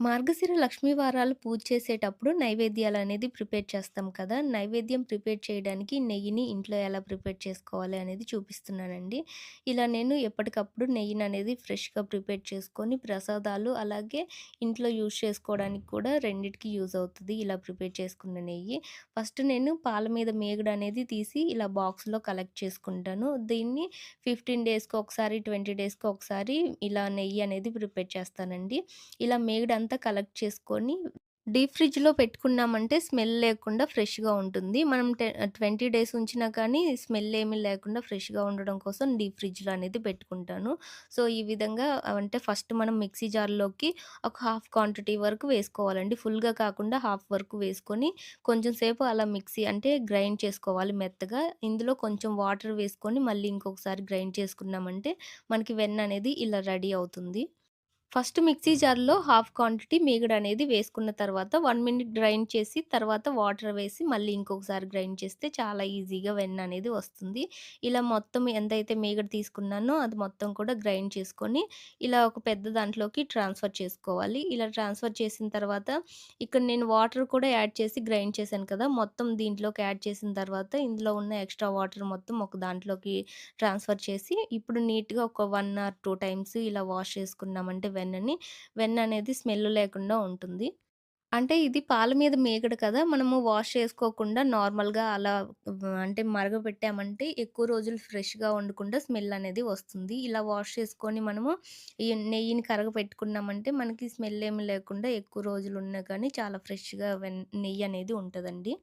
మార్గశిర లక్ష్మీ వారాలు పూజ చేసేటప్పుడు నైవేద్యాలు అనేది ప్రిపేర్ చేస్తాం కదా! నైవేద్యం ప్రిపేర్ చేయడానికి నెయ్యిని ఇంట్లో ఎలా ప్రిపేర్ చేసుకోవాలి అనేది చూపిస్తున్నానండి. ఇలా నేను ఎప్పటికప్పుడు నెయ్యిని అనేది ఫ్రెష్‌గా ప్రిపేర్ చేసుకొని ప్రసాదాలు, అలాగే ఇంట్లో యూజ్ చేసుకోవడానికి కూడా రెండిటికి యూజ్ అవుతుంది ఇలా ప్రిపేర్ చేసుకున్న నెయ్యి. ఫస్ట్ నేను పాల మీద మీగడనేది తీసి ఇలా బాక్స్‌లో కలెక్ట్ చేసుకుంటాను. దీన్ని 15 డేస్‌కి ఒకసారి, 20 డేస్‌కి ఒకసారి ఇలా నెయ్యి అనేది ప్రిపేర్ చేస్తానండి. ఇలా అంతా కలెక్ట్ చేసుకొని డీప్ ఫ్రిడ్జ్‌లో పెట్టుకున్నామంటే స్మెల్ లేకుండా ఫ్రెష్‌గా ఉంటుంది. మనం టె 20 డేస్ ఉంచినా కానీ స్మెల్ ఏమీ లేకుండా ఫ్రెష్‌గా ఉండడం కోసం డీప్ ఫ్రిడ్జ్‌లో అనేది పెట్టుకుంటాను. సో, ఈ విధంగా అంటే ఫస్ట్ మనం మిక్సీ జార్‌లోకి ఒక హాఫ్ క్వాంటిటీ వరకు వేసుకోవాలండి. ఫుల్‌గా కాకుండా హాఫ్ వరకు వేసుకొని కొంచెం సేపు అలా మిక్సీ అంటే గ్రైండ్ చేసుకోవాలి మెత్తగా. ఇందులో కొంచెం వాటర్ వేసుకొని మళ్ళీ ఇంకొకసారి గ్రైండ్ చేసుకున్నామంటే మనకి వెన్న అనేది ఇలా రెడీ అవుతుంది. ఫస్ట్ మిక్సీ జార్‌లో హాఫ్ క్వాంటిటీ మీగడనేది వేసుకున్న తర్వాత వన్ మినిట్ గ్రైండ్ చేసి తర్వాత వాటర్ వేసి మళ్ళీ ఇంకొకసారి గ్రైండ్ చేస్తే చాలా ఈజీగా వెన్న అనేది వస్తుంది. ఇలా మొత్తం ఎంతైతే మీగడ తీసుకున్నానో అది మొత్తం కూడా గ్రైండ్ చేసుకొని ఇలా ఒక పెద్ద దాంట్లోకి ట్రాన్స్‌ఫర్ చేసుకోవాలి. ఇలా ట్రాన్స్‌ఫర్ చేసిన తర్వాత ఇక్కడ నేను వాటర్ కూడా యాడ్ చేసి గ్రైండ్ చేశాను కదా! మొత్తం దీంట్లోకి యాడ్ చేసిన తర్వాత ఇందులో ఉన్న ఎక్స్‌ట్రా వాటర్ మొత్తం ఒక దాంట్లోకి ట్రాన్స్‌ఫర్ చేసి ఇప్పుడు నీట్‌గా ఒక వన్ ఆర్ టూ టైమ్స్ ఇలా వాష్ చేసుకున్నామంటే వెన్నని, వెన్న అనేది స్మెల్ లేకుండా ఉంటుంది. అంటే ఇది పాల మీద మేగడు కదా! మనము వాష్ చేసుకోకుండా నార్మల్‌గా అలా అంటే మరగపెట్టామంటే ఎక్కువ రోజులు ఫ్రెష్‌గా ఉండకుండా స్మెల్ అనేది వస్తుంది. ఇలా వాష్ చేసుకొని మనము ఈ నెయ్యిని కరగపెట్టుకున్నామంటే మనకి స్మెల్ ఏమి లేకుండా ఎక్కువ రోజులు ఉన్నా కానీ చాలా ఫ్రెష్‌గా వెన్ నెయ్యి అనేది ఉంటుందండి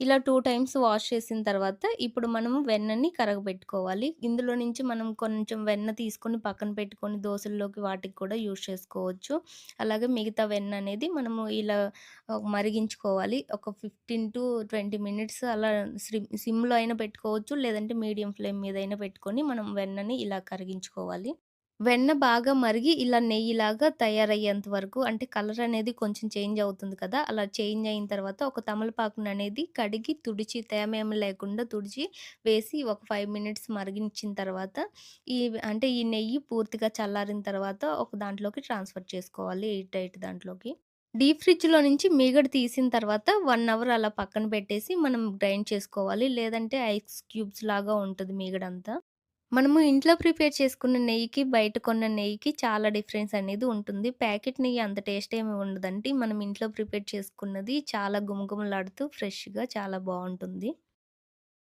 ఇలా టూ టైమ్స్ వాష్ చేసిన తర్వాత ఇప్పుడు మనము వెన్నని కరగబెట్టుకోవాలి. ఇందులో నుంచి మనం కొంచెం వెన్న తీసుకొని పక్కన పెట్టుకొని దోశల్లోకి వాటికి కూడా యూజ్ చేసుకోవచ్చు. అలాగే మిగతా వెన్న అనేది మనము ఇలా మరిగించుకోవాలి. ఒక 15-20 మినిట్స్ అలా సిమ్‌లో అయినా పెట్టుకోవచ్చు. లేదంటే మీడియం ఫ్లేమ్ మీదైనా పెట్టుకొని మనం వెన్నని ఇలా కరిగించుకోవాలి. వెన్న బాగా మరిగి ఇలా నెయ్యిలాగా తయారయ్యేంత వరకు అంటే కలర్ అనేది కొంచెం చేంజ్ అవుతుంది కదా! అలా చేంజ్ అయిన తర్వాత ఒక తమలపాకును అనేది కడిగి తుడిచి తేమేమి లేకుండా తుడిచి వేసి ఒక ఫైవ్ మినిట్స్ మరిగించిన తర్వాత ఈ అంటే ఈ నెయ్యి పూర్తిగా చల్లారిన తర్వాత ఒక దాంట్లోకి ట్రాన్స్‌ఫర్ చేసుకోవాలి ఎయిట్ ఎయిట్ దాంట్లోకి. డీప్ ఫ్రిడ్జ్‌లో నుంచి మీగడ తీసిన తర్వాత వన్ అవర్ అలా పక్కన పెట్టేసి మనం గ్రైండ్ చేసుకోవాలి. లేదంటే ఐస్ క్యూబ్స్ లాగా ఉంటుంది మీగడంతా. మనము ఇంట్లో ప్రిపేర్ చేసుకున్న నెయ్యికి, బయట కొన్న నెయ్యికి చాలా డిఫరెన్స్ అనేది ఉంటుంది. ప్యాకెట్ నెయ్యి అంత టేస్ట్ ఏమి ఉండదండి. మనం ఇంట్లో ప్రిపేర్ చేసుకున్నది చాలా గుమగుమలాడుతూ ఫ్రెష్‌గా చాలా బాగుంటుంది